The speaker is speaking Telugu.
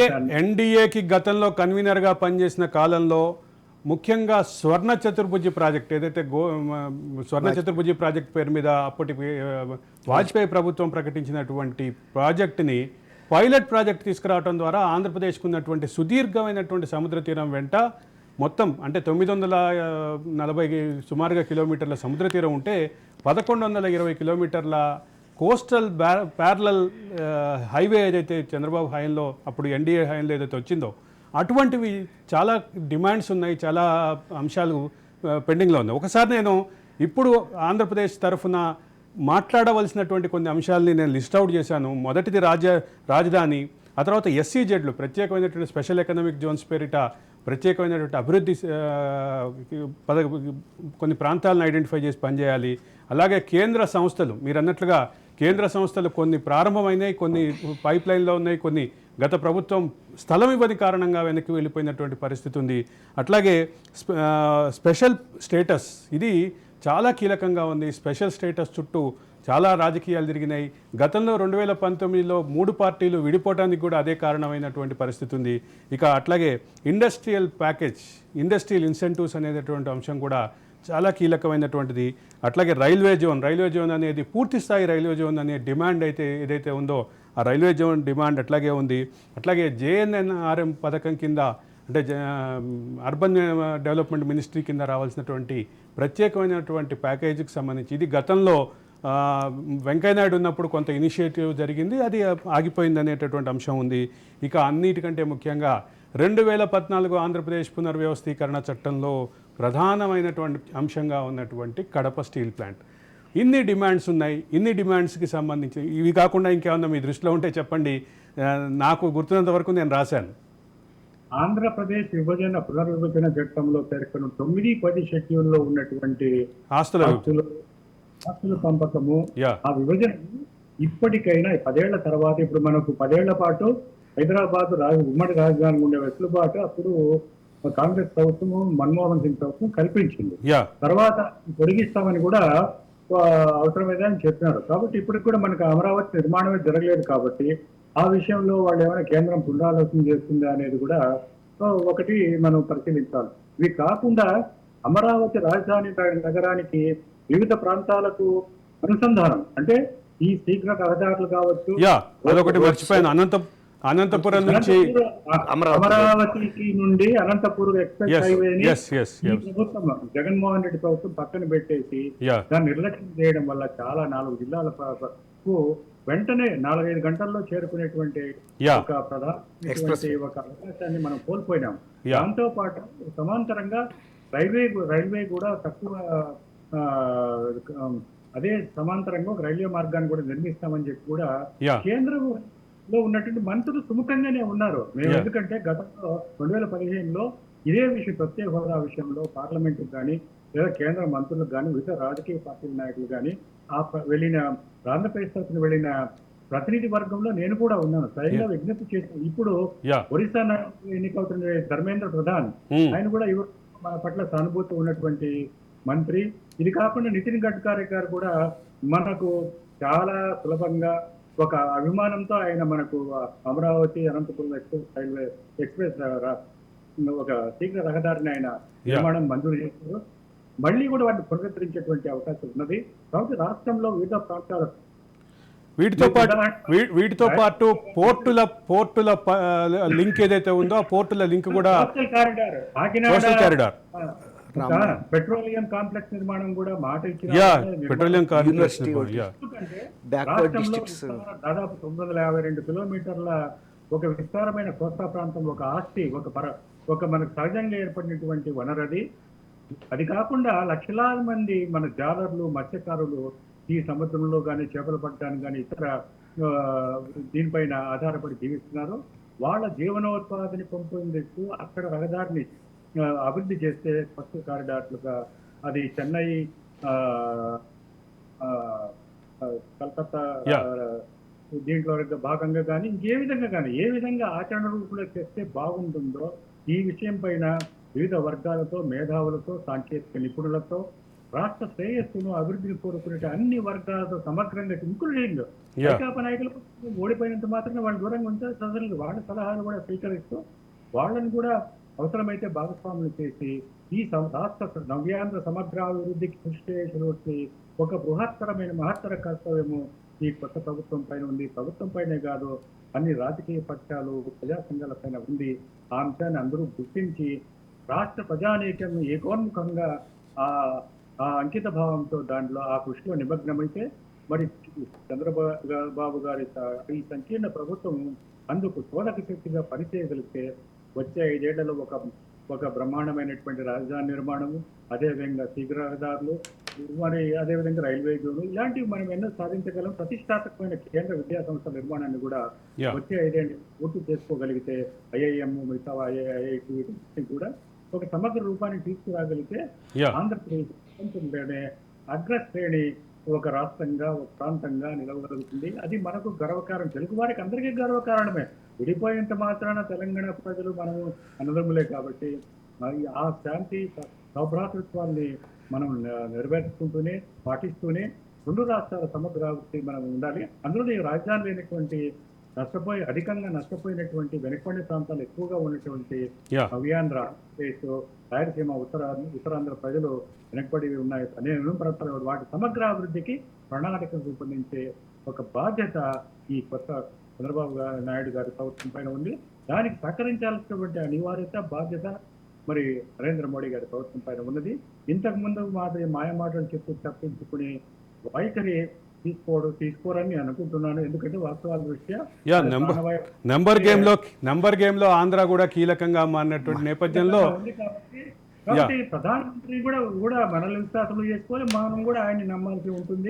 ఎన్డీఏ ఎన్డీఏకి గతంలో కన్వీనర్గా పనిచేసిన కాలంలో ముఖ్యంగా స్వర్ణ చతుర్భుజి ప్రాజెక్ట్ ఏదైతే గో స్వర్ణ చతుర్భుజి ప్రాజెక్ట్ పేరు మీద అప్పటి వాజ్పేయి ప్రభుత్వం ప్రకటించినటువంటి ప్రాజెక్టుని పైలట్ ప్రాజెక్ట్ తీసుకురావడం ద్వారా ఆంధ్రప్రదేశ్కు ఉన్నటువంటి సుదీర్ఘమైనటువంటి సముద్ర తీరం వెంట మొత్తం అంటే తొమ్మిది వందల నలభై సుమారుగా కిలోమీటర్ల సముద్ర తీరం ఉంటే పదకొండు వందల ఇరవై కిలోమీటర్ల కోస్టల్ బ్యా ప్యారలల్ హైవే ఏదైతే చంద్రబాబు హయాంలో అప్పుడు ఎన్డీఏ హయాంలో ఏదైతే వచ్చిందో అటువంటివి చాలా డిమాండ్స్ ఉన్నాయి చాలా అంశాలు పెండింగ్లో ఉన్నాయి. ఒకసారి నేను ఇప్పుడు ఆంధ్రప్రదేశ్ తరఫున మాట్లాడవలసినటువంటి కొన్ని అంశాలని నేను లిస్ట్ అవుట్ చేశాను. మొదటిది రాజ రాజధాని ఆ తర్వాత ఎస్సీజెడ్లు ప్రత్యేకమైనటువంటి స్పెషల్ ఎకనామిక్ జోన్స్ పేరిట ప్రత్యేకమైనటువంటి అభివృద్ధి పద కొన్ని ప్రాంతాలను ఐడెంటిఫై చేసి పనిచేయాలి. అలాగే కేంద్ర సంస్థలు మీరు అన్నట్లుగా కేంద్ర సంస్థలు కొన్ని ప్రారంభమైనాయి కొన్ని పైప్ లైన్లో ఉన్నాయి కొన్ని గత ప్రభుత్వం స్థలం ఇవ్వని కారణంగా వెనక్కి వెళ్ళిపోయినటువంటి పరిస్థితి ఉంది. అట్లాగే స్పెషల్ స్టేటస్ ఇది చాలా కీలకంగా ఉంది. స్పెషల్ స్టేటస్ చుట్టూ చాలా రాజకీయాలు జరిగినాయి గతంలో రెండు వేల పంతొమ్మిదిలో మూడు పార్టీలు విడిపోవడానికి కూడా అదే కారణమైనటువంటి పరిస్థితి ఉంది. ఇక అట్లాగే ఇండస్ట్రియల్ ప్యాకేజ్ ఇండస్ట్రియల్ ఇన్సెంటివ్స్ అనేటటువంటి అంశం కూడా చాలా కీలకమైనటువంటిది. అట్లాగే రైల్వే జోన్ రైల్వే జోన్ అనేది పూర్తి స్థాయి రైల్వే జోన్ అనే డిమాండ్ అయితే ఏదైతే ఉందో ఆ రైల్వే జోన్ డిమాండ్ అట్లాగే ఉంది. అట్లాగే జేఎన్ఎన్ఆర్ఎం పథకం కింద అంటే జ- అర్బన్ డెవలప్మెంట్ మినిస్ట్రీ కింద రావాల్సినటువంటి ప్రత్యేకమైనటువంటి ప్యాకేజీకి సంబంధించి ఇది గతంలో వెంకయ్యనాయుడు ఉన్నప్పుడు కొంత ఇనిషియేటివ్ జరిగింది. అది ఆగిపోయింది అనేటటువంటి అంశం ఉంది. ఇక అన్నిటికంటే ముఖ్యంగా రెండు వేల పద్నాలుగు ఆంధ్రప్రదేశ్ పునర్వ్యవస్థీకరణ చట్టంలో ప్రధానమైనటువంటి అంశంగా ఉన్నటువంటి కడప స్టీల్ ప్లాంట్. ఇన్ని డిమాండ్స్ ఉన్నాయి ఇన్ని డిమాండ్స్కి సంబంధించి ఇవి కాకుండా ఇంకేమన్నా మీ దృష్టిలో ఉంటే చెప్పండి. నాకు గుర్తున్నంత వరకు నేను రాశాను. ఆంధ్రప్రదేశ్ విభజన పునర్విభజన చట్టంలో పేర్కొన్న తొమ్మిది పది షెడ్యూల్లో ఉన్నటువంటి ఆస్తుల ఆస్తులు పంపకము ఆ విభజన ఇప్పటికైనా పదేళ్ళ తర్వాత ఇప్పుడు మనకు పదేళ్ళ పాటు హైదరాబాద్ రాజ ఉమ్మడి రాజధాని ఉండే వెసులుబాటు అప్పుడు కాంగ్రెస్ ప్రభుత్వము మన్మోహన్ సింగ్ ప్రభుత్వం కల్పించింది. తర్వాత పొడిగిస్తామని కూడా అవసరమైతే అని చెప్పినారు. కాబట్టి ఇప్పటికి కూడా మనకు అమరావతి నిర్మాణమే జరగలేదు కాబట్టి ఆ విషయంలో వాళ్ళు ఏమైనా కేంద్రం పునరాలోచన చేస్తుందా అనేది కూడా ఒకటి మనం పరిశీలించాలి. ఇవి కాకుండా అమరావతి రాజధాని నగ- నగరానికి వివిధ ప్రాంతాలకు అనుసంధానం. అంటే ఈ శీఘ్ర రహదారులు కావచ్చు అదొకటి మర్చిపోయాను. అనంత అనంతపురం నుంచి. అమరావతికి నుండి అనంతపురం ఎక్స్ప్రెస్ ఎస్ హైవేని ఎస్ ఎస్ ఈ ప్రభుత్వం జగన్మోహన్ రెడ్డి ప్రభుత్వం పక్కన పెట్టేసి యా దాన్ని నిర్లక్ష్యం చేయడం వల్ల చాలా నాలుగు జిల్లాల వెంటనే నాలుగైదు గంటల్లో చేరుకునేటువంటి ఒక ప్రధానమైనటువంటి ఒక అవకాశాన్ని మనం కోల్పోయినాం. దాంతో పాటు సమాంతరంగా రైల్వే రైల్వే కూడా తక్కువ ఆ, అదే సమాంతరంగా ఒక రైల్వే మార్గాన్ని కూడా నిర్మిస్తామని చెప్పి కూడా యా కేంద్రంలో ఉన్నటువంటి మంత్రులు సుముఖంగానే ఉన్నారు. మేము. ఎందుకంటే గతంలో రెండు వేల పదిహేనులో ఇదే విషయం ప్రత్యేక హోదా విషయంలో పార్లమెంట్ కానీ లేదా కేంద్ర మంత్రులకు కానీ వివిధ రాజకీయ పార్టీల నాయకులు కానీ ఆ వెళ్ళిన ఆంధ్రప్రదేశ్ తరఫున వెళ్ళిన ప్రతినిధి వర్గంలో నేను కూడా ఉన్నాను. స్వయంగా విజ్ఞప్తి చేసిన ఇప్పుడు ఒరిస్సా ఎన్నికవుతున్న ధర్మేంద్ర ప్రధాన్ ఉమ్, ఆయన కూడా మన పట్ల సానుభూతి ఉన్నటువంటి మంత్రి. ఇది కాకుండా నితిన్ గడ్కరీ గారు కూడా మనకు చాలా సులభంగా ఒక అభిమానంతో ఆయన మనకు Amaravati Anantapuram express railway express ఒక శీఘ్ర రహదారిని ఆయన నిర్మాణం మంజూరు చేశారు. మళ్ళీ కూడా వాటిని పునరుద్ధరించేటువంటి అవకాశం ఉన్నది. కాబట్టి రాష్ట్రంలో వివిధ ప్రాంతాల వీటితో పాటు వీటితో పాటు పోర్టుల పోర్టుల లింక్ ఏదైతే ఉందో ఆ పోర్టుల లింక్ కూడా కారిడార్ పెట్రోలియం కాంప్లెక్స్ నిర్మాణం కూడా మాట ఇచ్చిన యా నిర్మాణం. పెట్రోలియం విస్తార- దాదాపు తొమ్మిది వందల యాభై రెండు కిలోమీటర్ల ఒక విస్తారమైన కోస్తా ప్రాంతం ఒక ఆస్తి ఒక పర ఒక మనకు సహజంగా ఏర్పడినటువంటి వనరది. అది కాకుండా లక్షలాది మంది మన జాలర్లు మత్స్యకారులు ఈ సముద్రంలో కానీ చేపలు పట్టడానికి కానీ ఇతర దీనిపైన ఆధారపడి జీవిస్తున్నారు. వాళ్ళ జీవనోత్పాదన పెంపొందిస్తూ అక్కడ రహదారిని అభివృద్ధి చేస్తే కొత్త కారిడార్లుగా అది చెన్నై ఆ, ఆ, ఆ, కలకత్తా దీంట్లో భాగంగా కానీ ఇంకే విధంగా కానీ ఏ విధంగా ఆచరణ రూపంలో చేస్తే బాగుంటుందో ఈ విషయం పైన వివిధ వర్గాలతో మేధావులతో సాంకేతిక నిపుణులతో రాష్ట్ర శ్రేయస్సును అభివృద్ధిని కోరుకునే అన్ని వర్గాలతో సమగ్రంగా ఇంక్లూడింగ్. వైకాపా నాయకులు ఓడిపోయినంత మాత్రమే వాళ్ళు దూరంగా ఉంటే ప్రజలు వాళ్ళ సలహాలు కూడా స్వీకరిస్తూ వాళ్ళని కూడా అవసరమైతే భాగస్వాములు చేసి ఈ సం- రాష్ట్ర నవ్యాంధ్ర సమగ్రాభివృద్ధికి కృషి చేసేటువంటి ఒక బృహత్తరమైన మహత్తర కర్తవ్యము ఈ కొత్త ప్రభుత్వం పైన ఉంది. ప్రభుత్వం పైనే కాదు అన్ని రాజకీయ పక్షాలు ప్రజా సంఘాల పైన ఉంది. ఆ అంశాన్ని అందరూ గుర్తించి రాష్ట్ర ప్రజానీకం ఏకోన్ముఖంగా ఆ ఆ అంకిత భావంతో దాంట్లో ఆ కృషిలో నిమగ్నమైతే మరి చంద్రబాబు బాబు గారి ఈ సంకీర్ణ ప్రభుత్వం అందుకు తోలక శక్తిగా పనిచేయగలిగితే వచ్చే ఐదేళ్ళలో ఒక ఒక బ్రహ్మాండమైనటువంటి రాజధాని నిర్మాణము అదేవిధంగా శీఘ్ర రహదారులు మరి అదేవిధంగా రైల్వే జోన్లు ఇలాంటివి మనం ఎన్నో సాధించగలం. ప్రతిష్టాత్మకమైన కేంద్ర విద్యా సంస్థల నిర్మాణాన్ని కూడా వచ్చే ఐదేళ్ళు పూర్తి చేసుకోగలిగితే ఐఐఎం మిగతా ఐఐటి కూడా ఒక సమగ్ర రూపాన్ని తీసుకురాగలిగితే ఆంధ్రప్రదేశ్ ప్రపంచంలోనే అగ్రశ్రేణి ఒక రాష్ట్రంగా ఒక ప్రాంతంగా నిలవగలుగుతుంది. అది మనకు గర్వకారం తెలుగు వారికి అందరికీ గర్వకారణమే. విడిపోయేంత మాత్రాన తెలంగాణ ప్రజలు మనము అన్నదమ్ములే కాబట్టి మరి ఆ శాంతి సౌభ్రాతృత్వాన్ని మనం నెరవేర్చుకుంటూనే పాటిస్తూనే రెండు రాష్ట్రాల సమగ్రాభివృద్ధి మనం ఉండాలి. అందులో ఈ రాజధాని లేనటువంటి నష్టపోయి అధికంగా నష్టపోయినటువంటి వెనుకబడి ప్రాంతాలు ఎక్కువగా ఉన్నటువంటి ఆంధ్రప్రదేశ్ రాయలసీమ ఉత్తర ఉత్తరాంధ్ర ప్రజలు వెనకబడి ఉన్నాయి. అనేక ప్రాంతాలు వాటి సమగ్ర అభివృద్ధికి ప్రణాళిక రూపొందించే ఒక బాధ్యత ఈ కొత్త చంద్రబాబు గారు నాయుడు గారి ప్రభుత్వం పైన ఉంది దానికి సహకరించాల్సినటువంటి అనివార్యత బాధ్యత మరి నరేంద్ర మోడీ గారి ప్రభుత్వం పైన ఉన్నది. ఇంతకు ముందు మాయమాటలు చెప్పి తప్పించుకునే వైఖరి తీసుకోవడం తీసుకోరని నేను అనుకుంటున్నాను. ఎందుకంటే వాస్తవాల దృష్ట్యా నెంబర్ గేమ్లో నెంబర్ గేమ్లో ఆంధ్ర కూడా కీలకంగా మారినటువంటి నేపథ్యంలో ఉంది కాబట్టి ప్రధానమంత్రి కూడా కూడా మనల్ని విశ్వాసంలో చేసుకోవాలి. మనం కూడా ఆయన్ని నమ్మాల్సి ఉంటుంది.